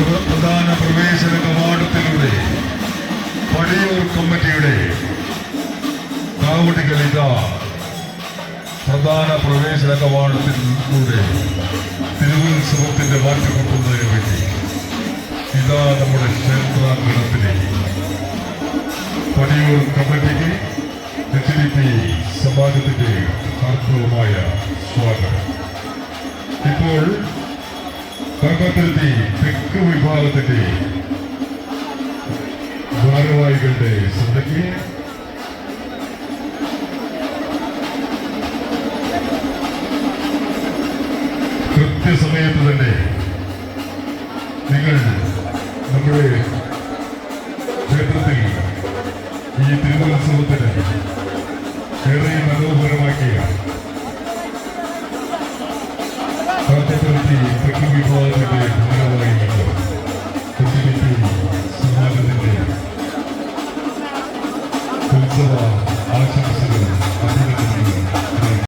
പ്രധാന പ്രവേശന കവാടത്തിലൂടെ പടിയൂർ കമ്മിറ്റിയുടെ കാവടികൾ ഇതാ പ്രധാന പ്രവേശന കവാടത്തിലൂടെ തിരുവുത്സവത്തിന്റെ മാറ്റിക്കൊട്ടുന്നതിന് വേണ്ടി ഇതാ നമ്മുടെ ക്ഷേത്രാങ്കണത്തിലെ പടിയൂർ കമ്മിറ്റിക്ക് എച്ച് സമാജത്തിന്റെ ആർത്തവമായ സ്വാഗതം. ഇപ്പോൾ കർമ്മത്തിലെത്തി തെക്ക് വിഭാഗത്തിന്റെ ഭാരവാഹികളുടെ ശ്രദ്ധയ്ക്ക് കൃത്യസമയത്ത് തന്നെ നിങ്ങൾ നമ്മുടെ ക്ഷേത്രത്തിൽ ഈ തിരുവോത്സവത്തിന് ഏറെ മനോഹരമാക്കിയ വിഭാഗത്തിന്റെ Ankara.